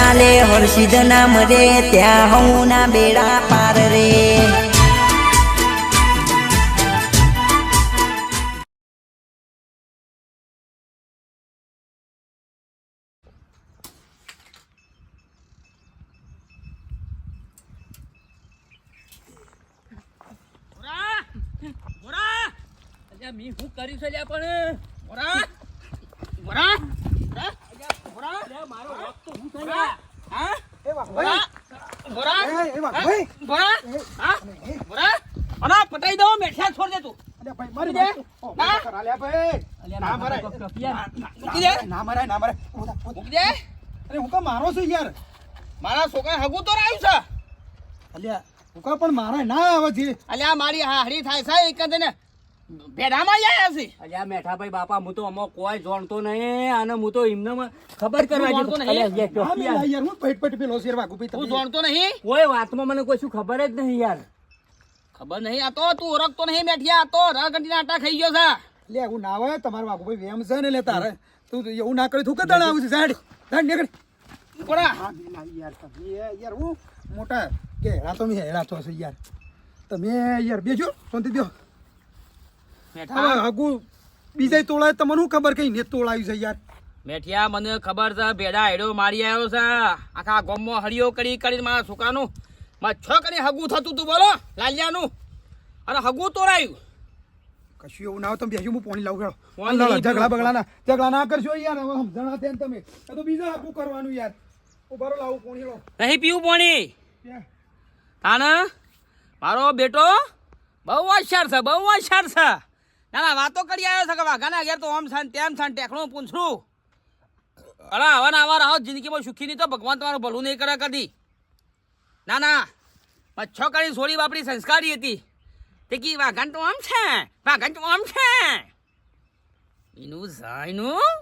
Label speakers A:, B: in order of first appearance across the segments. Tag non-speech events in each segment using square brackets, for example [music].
A: ચાલે, હર્ષિદ નામ રે, ત્યાં હું ના બેડા પાર રે.
B: મી, હું કર્યું છે પણ? મોરા મોરા. હું હા હા? હા અરે પટાઈ દો મેઠિયા છોડ દે તું મૂકી દે ના અલ્યા ના મારે મૂકી દે મૂકી દે
C: મારો છું યાર
B: મારા છોકરા હગું તો રાખ્યું છે
C: અલ્યા હુકા પણ મારા ના આવે છે
B: અલ્યા મારી હાડી થાય છે એક જ ને ભેડામાં આયા છે
D: અલ્યા મેઠાભાઈ બાપા હું તો આમાં કોઈ જાણતો નહીં અને હું તો એમને ખબર કરવા જતો.
B: નહીં?
D: યાર,
C: હા, પેટ પેટ પેલો શેર વાગુ ભાઈ
B: તું. જાણતો નહીં.
D: કોઈ વાતમાં મને કોઈ શું ખબર જ નહીં યાર.
B: ખબર નહીં આ તો તું ઓળખતો નહીં મેઠિયા આ તો રગડીના આટા ખાઈ ગયો છે.
C: લે હું ના આવે તમારા બાપુ ભાઈ વેમ છે ને લે તારે. તું તો એવું ના કરી તું કે તણ આવું છે? સાઈડ સાઈડ નીકળ.
B: કોડા
C: યાર તમે યાર હું મોટા કે હેડા તો મેં હેડા તો છે યાર. તમે યાર બેજો શાંતિ દ્યો હવે હગુ બીજા તોળાય તમને શું ખબર કઈ ને તોળાયું છે યાર?
B: મેઠિયા મને ખબર છે ભેડા હેડો મારી આવ્યો છે. આખા ગોમમાં હળિયો કરી કરી મારા છોકરાનું મારા છ કરી હગું થતું તું બોલો લાલિયાનું. અને હગું તોરાયું
C: કશું એવું ના હોય તમે બેજો હું પાણી લાવું
B: નહીં
C: ઝઘડા બગડા ના ઝઘડા ના કરશો યાર હવે સમજણા થયા તમે. તો બીજા હગું કરવાનું યાર. ઉભારો લાવું પાણી લો
B: નહીં પીવું પાણી. તાને? મારો બેટો બહુ હોશિયાર છે બહુ હોશિયાર છે. ના ના, વાતો કરી આવ્યો છે કે વાઘાના ઘેર તો આમ છાન તેમ છાન ટેકણું પૂછડું. અરે આવા ના આવા રહો જિંદગીમાં સુખી નહીં તો ભગવાન તમારું ભલું નહીં કરે કદી. ના ના મચ્છો કરી સોળી બાપડી સંસ્કારી હતી. તે કી, વાઘાન તો આમ છે? વાઘાન તો આમ છે? એનું જાયનું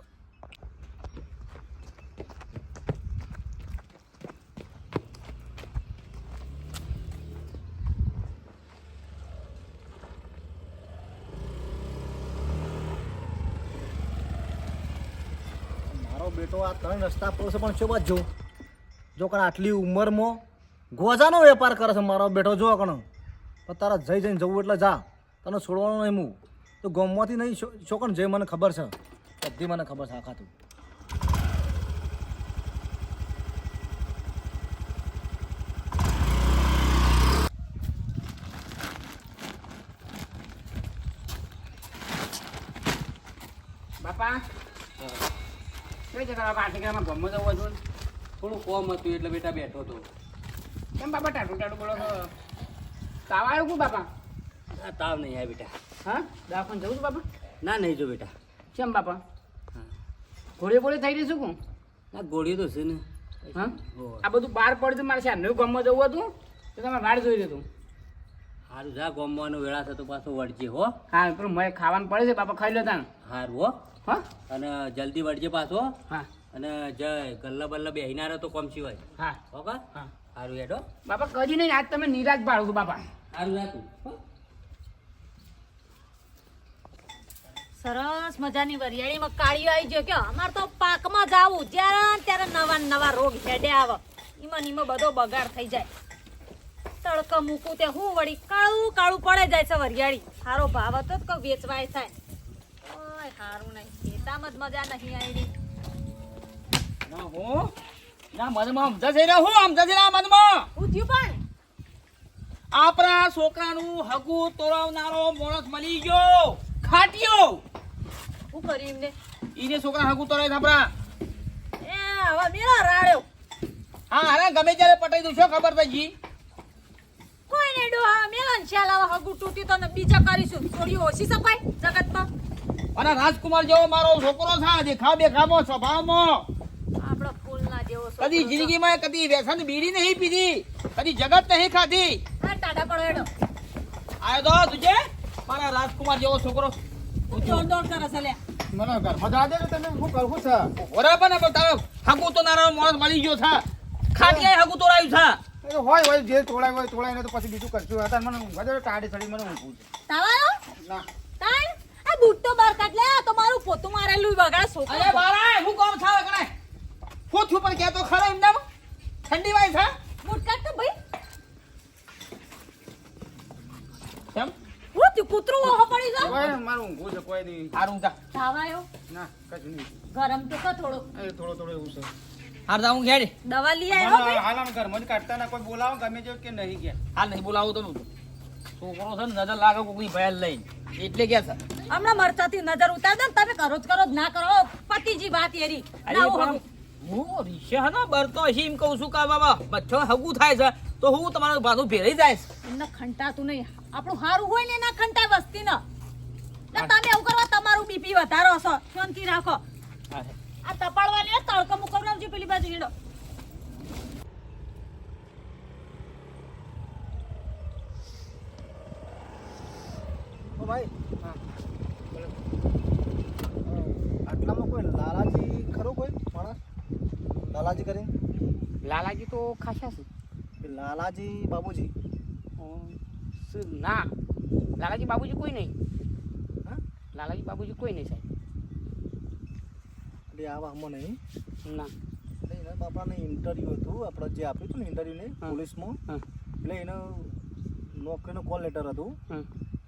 E: બેટો આ ત્રણ રસ્તા પર પણ શું બાદ જો જો કણ આટલી ઉંમરમાં ગોજાનો વેપાર કરે છે, મારો બેઠો જો કણ. પણ તારા જઈ જઈને જવું એટલે જા. તને છોડવાનું નહીં હું તો ગમવાથી નહીં છોકણ જઈ મને ખબર છે. બધી મને ખબર છે આખા તું
B: બાપા. કઈ જતા ગામમાં ગમો જવું હતું.
D: થોડું કોમ હતું એટલે બેટા બેઠો હતો.
B: કેમ બાપા ટાટું ટાટું બોલો તાવ આવ્યો કું બાપા?
D: આ તાવ નહીં આવ્યા બેટા.
B: હા? દવાખાને જવું છું બાપા?
D: ના નહીં જો બેટા.
B: કેમ બાપા? ગોળી ગોળી થઈ રહી છું કું
D: ના ગોળીઓ તો છે ને.
B: હા? આ બધું બહાર પડ્યું મારે શાનું ગમવા જવું હતું તો તમે વાડ જોઈ લીધું.
D: હારું જા ગોમવાનો વેળા થતો પાછો વળજે હો.
B: હા પણ મને ખાવાનું પડે છે બાપા ખાઈ લો તાન
D: હારું હો.
B: હા?
D: અને જલ્દી વળજે પાછો.
B: હા.
D: અને જય ગલ્લા બલ્લા બેહીના રહે તો કોમ સિવાય.
B: હા.
D: ઓકે
B: હા.
D: હારું એડો
B: બાપા કદી નહીં આજ તમે નિરાશ પાડો છો બાપા.
D: હારું જા તું હો.
F: સરસ મજાની વરિયાળીમાં કાળીઓ આવી ગયો. કે અમારે તો પાકમાં જાવું જ્યારે ત્યારે નવા નવા રોગ હેડે આવે. ઈમાં એમાં બધો બગાડ થઈ જાય. તડકો મૂકું તે હું વળી કાળું કાળું પડે જાય છે વરિયાળી. સારો ભાવ હતો તો વેચવાય થાય. ઓય સારું નહીં. ખેતામાં જ મજા નહીં આવી.
B: ના હું. ના મનમાં સમજા છે હું સમજા છે ના મનમાં.
F: હું થયું પણ.
B: આપણા છોકરાનું હગું તોરાવનારો મોણસ મળી ગયો. ખાટ્યો.
F: હું કરી એમને?
B: ઈને છોકરા હગું તોરાય આપણા.
F: એ હવે મેળો રાડ્યો.
B: હા અરે ગમે ત્યારે પટાઈ દઉં છો ખબર થઈ જી
F: હા મેલન ડોહા મેળો ને શાલ હવે હગું તૂટી તો ને બીજા કરીશું. છોડીઓ ઓછી સપાય જગતમાં.
B: અને રાજકુમાર જેવો મારો છોકરો છે દેખાવ દેખાવમાં સ્વભાવમાં.
F: આપણો ફૂલના જેવો
B: કદી
F: છે.
B: જિંદગીમાં કદી વ્યસન બીડી નહીં પીધી કદી જગત નહીં ખાધી.
F: હા, ટાડા પડો એડો
B: આયો તો તુજે મારા રાજકુમાર જેવો છોકરો.
F: દોડ દોડ કરે છે લે.
C: મને ઘરમાં જા દે ને તમે શું કરવું છે
B: બરાબર ને પણ તારો હગુ તો નારો મોરસ મળી ગયો છે. ખાટિયાએ હગું તોડાયું છે.
C: એ તો હોય હોય જે તોડાય હોય તોડાય ને તો પછી બીજું કરશું. હતા મને ઊંઘવા દે ટાડી ચડી મને ઊંઘવું છે.
F: તાવાળો
C: ના.
F: તાણ? આ બૂટ તો બાર કાઢ. લે આ તો મારું પોતું મારેલું બગાડ છોકરો.
B: અરે બારા હું કોમ થાવે કણે હું પણ કે તો ખરા એમ નામ ઠંડી વાય છે?
F: બૂટ કાઢ તો ભાઈ.
B: કેમ?
F: હું તું કૂતરું ઓહો પડી ગયો?
C: મારું ઊંઘું છે કોઈ નહીં.
B: હારું જા.
F: તાવાયો?
C: ના કશું નહીં.
F: ગરમ તો કો થોડો
C: એ થોડો થોડો એવું છે.
B: હાર જાઉં ઘેર.
F: દવા લઈ આવ્યો ભાઈ
C: હાલ આમ ઘરમાં જ કાઢતા ના કોઈ બોલાવો ગમે જો કે નહીં કે?
B: હાલ નહીં બોલાવો તો છોકરો છે ને નજર લાગે કોઈ ભયલ લઈ એટલે કે છે.
F: હમણાં મરચાથી નજર ઉતાર દે તમે કરો જ કરો જ ના કરો. પતિજી વાત એરી. હું
B: રીશે હે ને બરતો હશે એમ કહું છું કે બાબા બચ્ચો હગું થાય છે તો હું તમારું પાછું ભેરાઈ જાય
F: એમને ખંટાતું નહીં. આપણું સારું હોય ને એના ખંટાય વસ્તી ન તમે એવું કરવા તમારું બીપી વધારો છો. શાંતિ રાખો. આ તપાડવાની તડકો તડકો મુકવરાવજો પેલી બાજુ હેડો.
E: ઓ ભાઈ આટલામાં કોઈ લાલાજી ખરો કોઈ માણસ? લાલાજી કરીને?
B: લાલાજી તો ખાસા છે.
E: લાલાજી બાબુજી.
B: ના? લાલાજી બાબુજી કોઈ નહીં.
E: હા?
B: લાલાજી બાબુજી કોઈ નહીં સાહેબ.
E: એટલે આવા હમો નહીં.
B: ના.
E: એટલે એના બાપાને ઇન્ટરવ્યૂ હતું આપણે જે આપ્યું હતું ને ઇન્ટરવ્યૂ ને પોલીસમાં. એટલે એનો નોકરીનો કોલ લેટર હતું.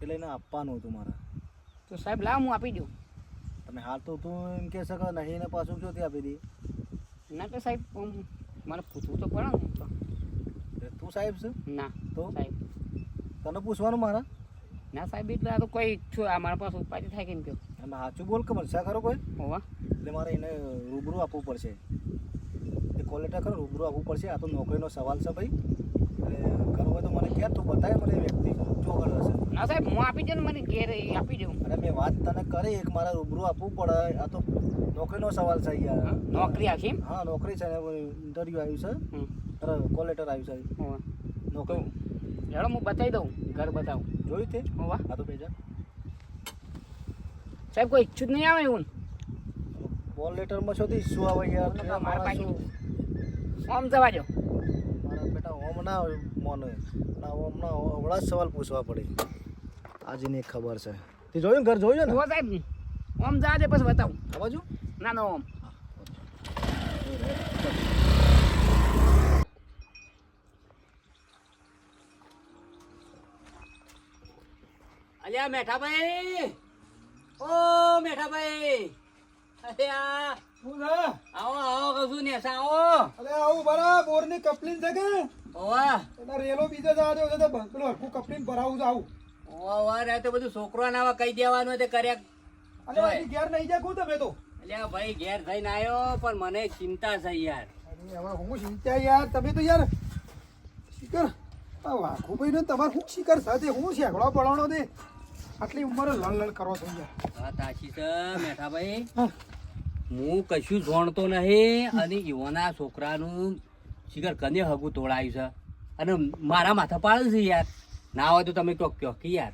E: એટલે એને આપવાનું હતું મારે.
B: તો સાહેબ લાવ હું આપી દઉં.
E: તમે હાલ તો તું એમ કહે શકો નહીં ને પાછું ક્યોથી આપી દી?
B: ના તો સાહેબ મને પૂછવું તો પડે ને તું.
E: સાહેબ છે?
B: ના
E: તો?
B: સાહેબ.
E: તને પૂછવાનું મારા?
B: ના સાહેબ એટલે આ તો કોઈ ઈચ્છું આ મારા પાસે ઉપાધિ થાય કેમ કહો
E: સાચું બોલ કે મળશે ખરો કોઈ?
B: હોવા.
E: એટલે મારે એને રૂબરૂ આપવું પડશે. એ કોલેટા ખરો રૂબરૂ આપવું પડશે. આ તો નોકરીનો સવાલ છે ભાઈ. એટલે કરવું હોય તો મને ક્યાં તું બતાય મને વ્યક્તિ કરે છે.
B: ના સાહેબ હું આપી દઉં ને મને ઘેર આપી દઉં.
E: અરે મેં વાત તને કરી એક મારે રૂબરૂ આપવું પડે. આ તો નોકરીનો સવાલ છે યાર.
B: નોકરી આવશે
E: હા નોકરી છે ઇન્ટરવ્યુ આવ્યું છે. અરે કોલ લેટર આવ્યું છે. નોકરી.
B: હેડો હું બતાવી દઉં ઘર બતાવું.
E: જોયું તે? હા તો બેજા.
B: સાહેબ કોઈ ઈચ્છું જ નહીં આવે એવું?
E: કોલ લેટરમાં શું થી શું આવે યાર?
B: મારા પાસે
E: શું?
B: જવા દો
E: મારા બેટા ઓમ ના મોને ના ઓમ ના હમણાં જ સવાલ પૂછવા પડે. આજની એક ખબર છે. તે જોયું ઘર? જોયું ને?
B: સાહેબ. આમ જવા દે પછી બતાવું.
E: આ બાજુ
B: ના ના ઓમ. અલ્યા મેઠાભાઈ. ઓ મેઠાભાઈ. અલ્યા
C: શું છે?
B: આવો આવો કશું ને આવો.
C: અરે આવું બરા બોરની કપલીન છે કે?
B: ઓવા
C: એના રેલો બીજો જવા તો બંકલો હરખું કપલીન ભરાવું છે આવું.
B: ઓવા રે તો બધું છોકરો નાવા કહી દેવાનું તે કર્યા
C: અરે હજી ઘેર નહીં જાય તમે તો.
B: અલ્યા ભાઈ ઘેર થઈને આવ્યો પણ મને ચિંતા છે યાર.
C: અરે હવે હું ચિંતા યાર. તમે તો યાર શિકર આ વાઘુભાઈ ને તમારે શું શિકર સાથે? હું શેકડો પડવાનો દે આટલી ઉંમરે લણ લણ કરો છો
B: વાત સાચી છે મેઠાભાઈ.
C: હું.
B: કશું જોણતો નહીં અને યુવાના છોકરાનું શિખર કને હગું તોડાયું છે? અને મારા માથા પાડે છે યાર. ના હોય તો તમે કહો કહો કે યાર.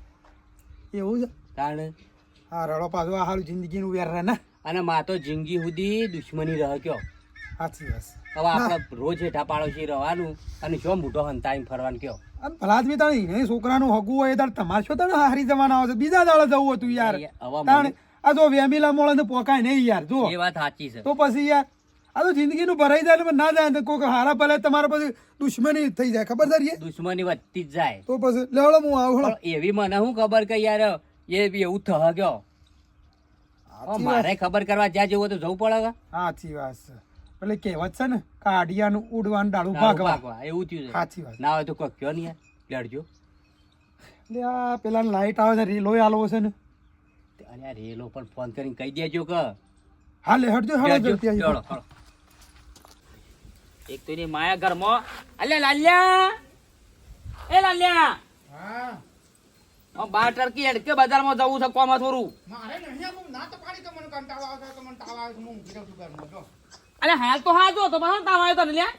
C: એવું છે?
B: કારણ
C: હા રડો પાછો આ હારું જિંદગીનું વેર રહે ને?
B: અને મા તો જિંદગી સુધી દુશ્મની રહે કયો.
C: સાચી વાત
B: હવે આપણે રોજ હેઠા પાડોશી રહેવાનું અને શું મોટો હંતાઈ ફરવાનું કયો.
C: અને ભલા આદમી તાણે એને છોકરાનું હગું હોય તાર તમારે શું તાણે હારી જવાના આવે છે? બીજા દાડે જવું હતું યાર. તાણે આ જો વેમીલા મોળે ને પોકાય નહીં યાર જો
B: એ વાત સાચી છે.
C: તો પછી યાર આ તો જિંદગીનું ભરાઈ જાય ને ના જાય ને કોઈક હારા ભલે તમારા પછી દુશ્મની થઈ જાય. ખબર છે
B: દુશ્મની વધતી જ જાય.
C: તો પછી લેવડો હું આવું.
B: એવી મને શું ખબર કે યાર એ બી એવું
C: વાત
B: મારે ખબર કરવા જ્યાં જવું તો જવું પડે?
C: સાચી વાત છે. એટલે કહેવત છે ને કાઢિયાનું ઉડવાનું ડાળું ભાગવા.
B: એવું થયું
C: સાચી વાત.
B: ના હોય તો કોઈ કયો નહીં લડજો
C: એટલે આ પેલા લાઈટ આવે છે રેલો આલો છે ને.
B: અરે આ રેલો પણ ફોન કરીને કહી દેજો કે.
C: હા લે હટજો હળો. જલ્દી આવી.
B: ચલો. એક તો એની માયા ઘરમાં. અલ્યા લાલ્યા! એ લાલ્યા! હા. બાર ટર્કી હેડ કે બજારમાં જવું છે કોમાં થોડું? અરે હાલ તો હા જો તો પણ તાવ આવ્યો તને લ્યા.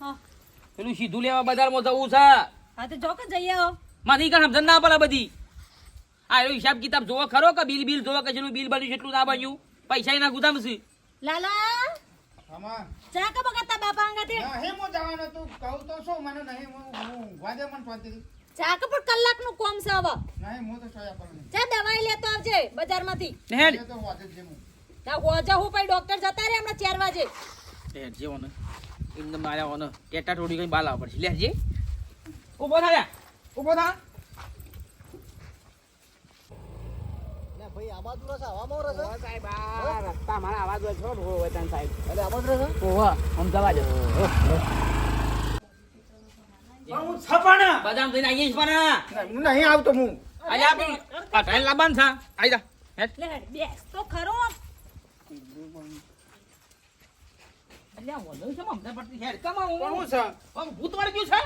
F: હા
B: પેલું સીધું લેવા બજારમાં જવું છે.
F: હા તો જો કે જઈ આવો.
B: મારી કણ સમજણ ના પડે બધી. આ એનો હિસાબ કિતાબ જોવો ખરો કે બિલ બિલ જોવો કે જેનું બિલ બન્યું એટલું ના બન્યું? પૈસા એના ગુદામ છે.
F: લાલા. ચા કે બગાતા બાપા અંગાતે ચા કે પણ કલાકનું કોમ છે હવે. ચા દવાઈ લેતો આવજે બજારમાંથી. ના ગોજા હું પછી ડોક્ટર જતા રે હમણાં ચાર વાગે.
B: હેડ જેવો ને એમને માર્યા ઓને ટેટા ટોડી કઈ બાલ આવવા પડશે. લે જે. ઊભો થા લે. ઊભો થા.
E: ભાઈ આ બાજુ રહેશે હવામાં
B: સાહેબ આ રસ્તા મારા આવાજ હોય છો હોય તન સાહેબ.
E: એટલે આ બાજુ
B: ઓહો આમ
C: હું છપાણા.
B: બદામ થઈને આવીએ પણ
C: હું નહીં આવતો હું.
B: આજે આપણે આ ટ્રેન લાવવાનું છે જા.
F: બેસ. તો ખરો
B: અલ્યા વલો છે મમતા પડતી હેડ કમા હું?
C: હું છે?
B: આમ ભૂત વળી ગયું છે?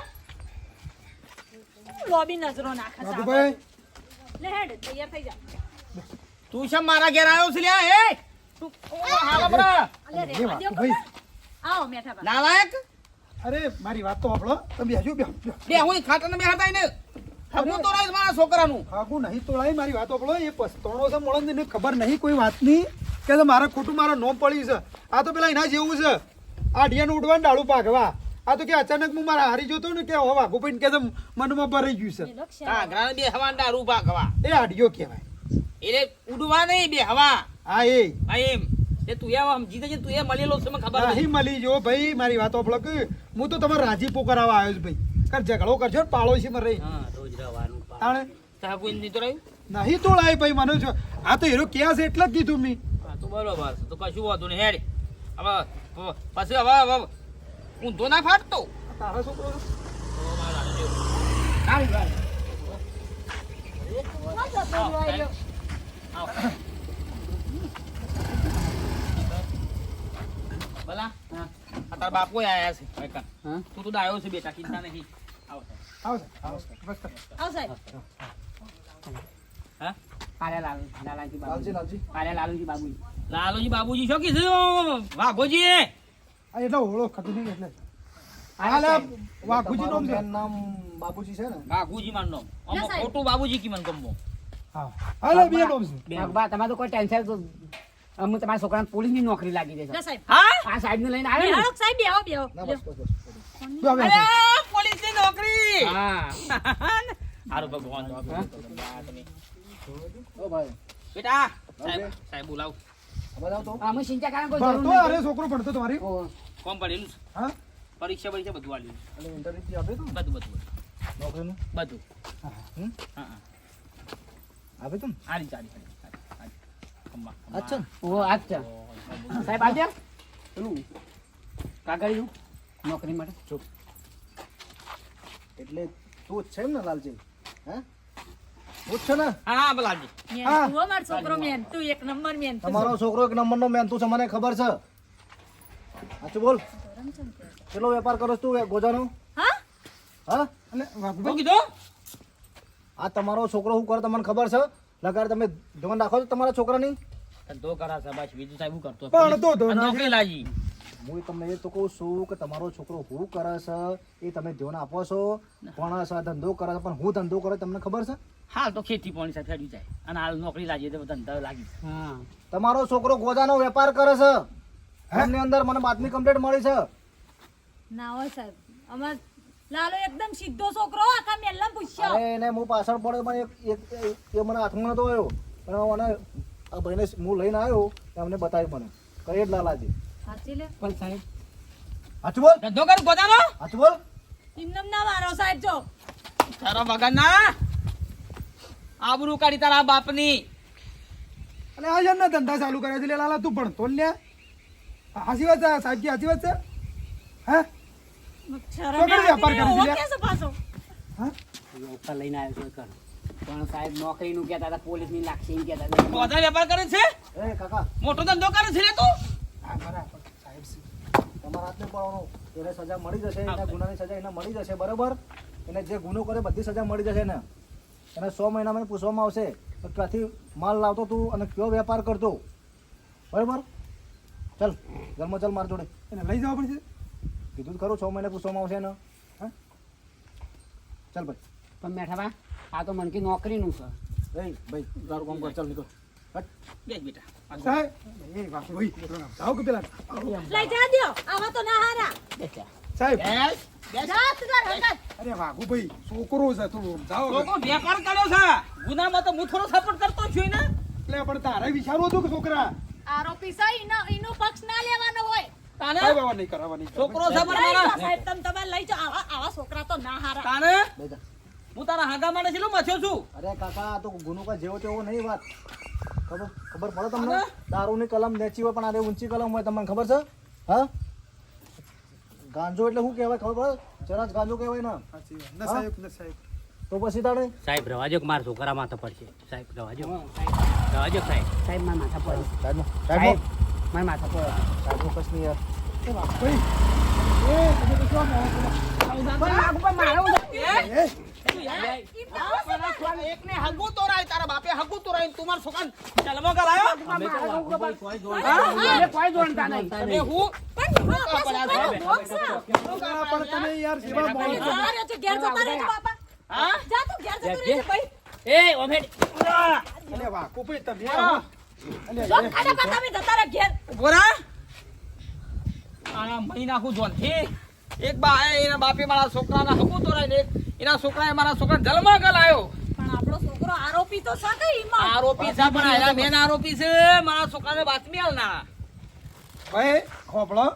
F: લોબી નજરો નાખે છે આ
C: બાબુભાઈ
F: બાજુ. લે હેડ તૈયાર થઈ જા.
B: તું છે મારા ઘેર આવ્યો છે લ્યા હે? તું બરા.
C: ભાઈ.
F: આવો મેઠા
B: નાલાયક
C: અરે મારી વાત તો આપણો તમે હજુ બે
B: બે હું ખાટને બે હતા ને. હું તો મારા છોકરાનું.
C: હાગુ નહીં તોડાય મારી વાત સાંભળો એ પસ્તોણો છે મળે ને ખબર નહીં કોઈ વાતની કે મારા ખોટું મારા નોમ પડ્યું છે. આ તો પેલા એના જેવું છે. આ ઢિયાનું ઉડવાનું ડાળું પાકવા આ તો કે અચાનક હું મારા હારી જોતો ને કે હવે વાઘુ ભાઈ કે તો મનમાં ભરાઈ ગયું છે.
B: હા બે હવા દારૂ પાકવા
C: એ આડિયો કહેવાય.
B: એટલે ઉડવા નહીં બે હવા
C: હા એ.
B: હા એમ. એ તું એ સમજી જજે તું એ મળેલો છે મને ખબર
C: નહીં મળી જો ભાઈ મારી વાતો સાંભળો હું તો તમારે રાજીપો કરાવવા આવ્યો છું ભાઈ. કર ઝઘડો કરજો ને પાડોશી માં રહી
B: રોજ
C: તાણે?
B: નહીં
C: તોડાય ભાઈ મને છો આ તો હીરો ક્યાં છે એટલે જ કીધું મેં.
B: હા તો બરોબર છે તો કશું વાંધો નહીં હેડ. હવે પછી હવે હવે ઊંધો ના ફાટતો.
C: તારો છોકરો.
B: ભલા તારા બાપુ આયા છે. તું તો ડાયો છે બેટા ચિંતા નહીં. આવો સાહેબ.
C: આવો સાહેબ, સાહેબ.
F: સાહેબ
B: હા
E: લાલજી લાલજી
B: લાલુજી. બાબુજી. શું કીધું? વાઘોજી
C: આ એટલે ઓળો ખતું નહીં એટલે. હાલે વાઘુજી નો છે
E: નામ બાબુજી છે ને?
B: વાઘુજી મારું નામ.
F: અમુક
B: ખોટું બાબુજી કી મને ગમવો
C: હા. બે નોમ છે.
G: બા. તમારે તો કોઈ ટેન્શન તો હું તમારા છોકરાને પોલીસની નોકરી લાગી દે છે
F: સાહેબ.
B: હા?
G: આ સાહેબને લઈને આવે
F: સાહેબ બેહો બેહો.
E: ના
B: છે નોકરી.
G: હા. [laughs]
B: હારું ભગવાન
E: ઓ ભાઈ.
B: બેટા સાહેબ સાહેબ બોલાવ.
E: આમાં તો.
G: અમે ચિંતા કરવાની કોઈ
C: ભણતો અરે છોકરો ભણતો તમારી?
B: કોમ પડેલું
C: હા?
B: પરીક્ષા પરીક્ષા બધું આલ્યું
E: એટલે ઇન્ટરવ્યુ આપે તો?
B: બધું બધું
E: નોકરીનું?
B: બધું? હા હા.
E: આપે તો
B: આરી ચાલી
E: અચ્છા.
G: ઓહો અચ્છા. સાહેબ આવજો પેલું કાગળિયું. નોકરી માટે?
E: એટલે તું જ છે ને લાલજી? હે? તું જ છે ને?
B: હા હા
F: મેન તું હો છોકરો મેન. તું એક નંબર મેન
E: તમારો છોકરો એક નંબરનો મહેનતુ છે મને ખબર છે. સાચું બોલ. કેટલો વેપાર કરો છો તું એ ગોજાનો?
F: હા?
E: હા? આ તમારો છોકરો શું કરે તમને ખબર છે? લગાડ તમે ધોન રાખો છો તમારા છોકરાની?
B: કરા છે બીજું સાહેબ કરતો?
C: પણ તો ધો
B: નોકરી લાજી
E: હું તમને એ તો કહું છું કે તમારો છોકરો હું કરે છે એ તમે ધ્યાન આપો છો ભણે છે ધંધો કરે છે પણ હું ધંધો કરે તમને ખબર છે?
B: હાલ તો ખેતી પાણી સાથે હેડી જાય. અને હાલ નોકરી લાગી તો ધંધા લાગી
G: હા.
E: તમારો છોકરો ગોજાનો વેપાર કરે છે. એમની અંદર મને બાતમી કમ્પ્લેટ મળી છે.
F: ના હોય સાહેબ. અમાર લાલો એકદમ સીધો છોકરો આખા મેલ્લા પૂછ્યો.
E: અરે એને હું પાછળ પડે પણ એક એ મને હાથમાં નતો આવ્યો. પણ મને આ ભાઈને હું લઈને આવ્યો એમને બતાવ્યું મને. કઈ જ લાલાજી.
F: સાચી લે.
G: પણ સાહેબ
E: હાચું બોલ.
B: ધંધો કર ગોદાનો
E: હાચું બોલ.
F: એમનેમ ના મારો સાહેબ જો.
B: તારા વગરના? આબરૂ કાઢી તારા બાપની.
C: અને આ જણ ધંધા ચાલુ કર્યા છે. લાલા તું ભણતો ને લે. હાસી વાત છે સાહેબ કી હાસી વાત છે? હે? કરે
G: લઈને આવ્યો છે પણ સાહેબ નોકરીનું કહેતા હતા પોલીસની લાગશે એમ
B: કેતા વેપાર કરે છે?
E: કાકા.
B: મોટો ધંધો કરે છે રે તું
C: હા બરાબર સાહેબ છે
E: હાથને પડવાનું એને સજા મળી જશે એના ગુનાની સજા એને મળી જશે બરાબર? એને જે ગુનો કરે બધી સજા મળી જશે ને એને સો મહિનામાં પૂછવામાં આવશે તો ક્યાંથી માલ લાવતો તું અને કયો વેપાર કરતો? બરાબર? ચાલ ઘરમાં ચાલ માર જોડે.
C: એને લઈ જવા પડશે?
E: કીધું જ ખરું છ મહિને પૂછવામાં આવશે એને. હા? ચાલ ભાઈ.
G: પણ મેઠાબા આ તો મનકી નોકરીનું છે.
E: ભાઈ ભાઈ તારું કામ કર ચાલ નીકળ.
B: ગુનામાં તો હું કરતો છું ને
C: એટલે પણ તારે વિચારવું હતું કે છોકરા
F: આરોપી છે ઈનો ઈનો પક્ષ ના લેવાનો હોય
B: તાને
C: આવા
B: છોકરો
F: તમે તમારે લઈ આવા છોકરા તો ના હારા
B: તાને. હું તારા હાગા માટે છેલ્લો મથ્યો છું.
E: અરે કાકા આ તો ગુનુકા જેવો તેવો નહીં વાત. ખબર ખબર પડે તમને? દારૂની કલમ નેચી હોય પણ આ ઊંચી કલમ હોય તમને ખબર છે? હા? ગાંજો એટલે શું કહેવાય ખબર પડે? જરા જ ગાંજો કહેવાય ને.
C: સાહેબ ના સાહેબ.
E: તો પછી તારે?
D: સાહેબ રવાજો કે મારા છોકરા માથા પડશે સાહેબ રવાજો રવાજો સાહેબ.
G: સાહેબ? મારા માથા
E: પડે
G: સાહેબ
E: સાહેબ
G: મારા માથા પર.
E: સાહેબ કશ નહીં યાર.
C: ભાઈ એ તમે તો શું? એ,
B: એકને હગું તોરાય તારા બાપે હગું તોરાય તું મારા છોકરાને જન્મ કરાયો?
G: અમે કોઈ જોણતા નહીં.
B: તમે હું?
C: છોકરા પણ તમે યાર સેવા મોડો છો.
F: ઘેર જતા રહેજો બાપા.
B: હા?
F: જા તું ઘેર જતો રહેજો ભાઈ.
D: એ ઓમેડ
C: અલે વાહ, કુપી તમે અલે,
F: જો ખાડા પર તમે જતા રહો ઘેર.
B: ઊભો રહે. આના મહી નાખું જોનથી. એક બા એના બાપે મારા છોકરાના હકુ તોરાય ને એક એના છોકરાએ મારા છોકરા જન્મ ગલાયો
F: પણ આપણો છોકરો આરોપી તો છે કઈ ઈમાં?
B: આરોપી છે પણ એના મેન આરોપી છે મારા છોકરાને બાતમી આલના
C: ભાઈ ખોપડો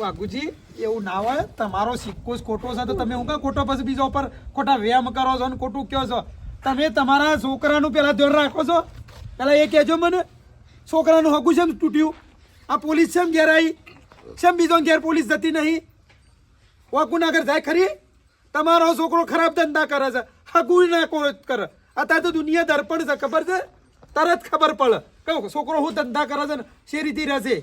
C: વાઘુજી એવું ના હોય. તમારો સિક્કો જ ખોટો છે તો તમે હું કાં ખોટો પછી બીજા ઉપર ખોટા વ્યાયામ કરો છો ને ખોટું કહો છો. તમે તમારા છોકરાનું પેલા ધ્યાન રાખો છો. પેલા એ કહેજો મને છોકરાનું હગું છે તૂટ્યું? આ પોલીસ છે ઘેર આવી છે બીજો ઘેર પોલીસ જતી નહીં? વાકુનાગર જાય ખરી? તમારો છોકરો ખરાબ ધંધા કરે છે. હગું ના કરે અત્યારે તો દુનિયા દર્પણ છે ખબર છે? તરત ખબર પડે. કહું છોકરો હું ધંધા કરે છે ને શી રીતે રહેશે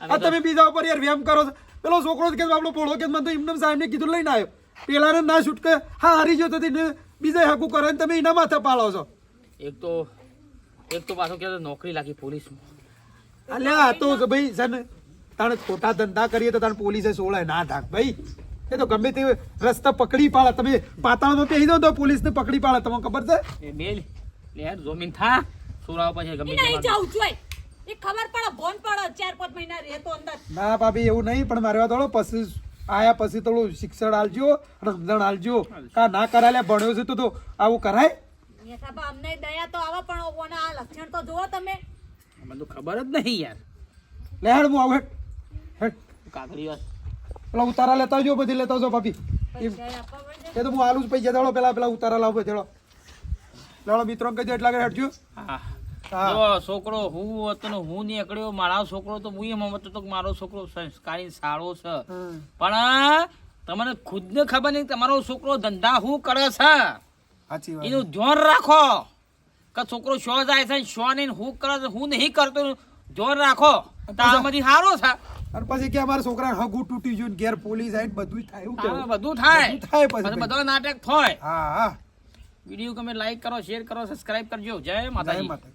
C: આ તમે બીજા ઉપર યાર વ્યાયામ કરો છો. પેલો છોકરો કે આપણો પોળો કે મને તો ઇમનમ સાહેબને કીધું લઈને આવ્યો. પેલાને ના છૂટકે હા હારી જતો તો તેને બીજા હાકું કરે ને તમે એના માથે પાડો છો.
B: એક તો એક તો પાછો કે નોકરી લાગી પોલીસમાં.
C: અલ્યા આ તો ભાઈ છે ને તાણે ખોટા ધંધા કરીએ તો તાણે પોલીસે સોળે ના ઢાક ભાઈ. એ તો ગમે તે રસ્તા પકડી પાડે. તમે પાતાળમાં પહેરી દો તો પોલીસને પકડી પાડે. તમને ખબર છે?
B: એ બેલ લે જમીન થા. સુરાવ પછી ગમે
F: નહીં જાઉં જોઈએ એ ખબર પડે ભોન પડે. ચાર પાંચ મહિના રહેતો અંદર.
C: ના ભાભી એવું નહીં પણ મારે થોડો પછી આયા પછી થોડું શિક્ષણ આલજો અને સમજણ આલજો કા ના કરાલ્યા ભણ્યો છે તો તો આવું કરાય.
F: અમને દયા તો આવે પણ આ લક્ષણ તો જુઓ તમે.
B: મને તો ખબર જ નહીં યાર.
C: લે હેડ હું આવું
B: કાકડી વાત
C: પેલા ઉતારા લેતા આવજો બધી લેતા આવજો ભાભી. એ તો હું આલુ જ પૈસા દેડો પેલા પેલા ઉતારા લાવો ચલો લેડો મિત્રો કહી એટલા કરે હેડજો.
B: હા.
C: હા.
B: છોકરો હું હતો ને હું નીકળ્યો મારા છોકરો તો હું એમ હતો મારો છોકરો સંસ્કારી સારો છે. પણ તમને ખુદને ખબર નહીં તમારો છોકરો ધંધા શું કરે છે? એનું ધ્યાન રાખો. કે છોકરો શો જાય છે શો નહીં હું કરે છે હું નહીં કરતો ધ્યાન રાખો. તારામાંથી સારો છે.
C: અને પછી કે અમારા છોકરા હગુ તૂટી ગયું ઘેર પોલીસ આવીને બધું થાય. એવું કેવું?
B: બધું થાય.
C: બધું થાય પછી
B: બધો નાટક થાય.
C: હા હા.
B: વીડિયો ગમે લાઈક કરો શેર કરો સબસ્ક્રાઇબ કરજો.
C: જય
B: માતાજી.
C: માતા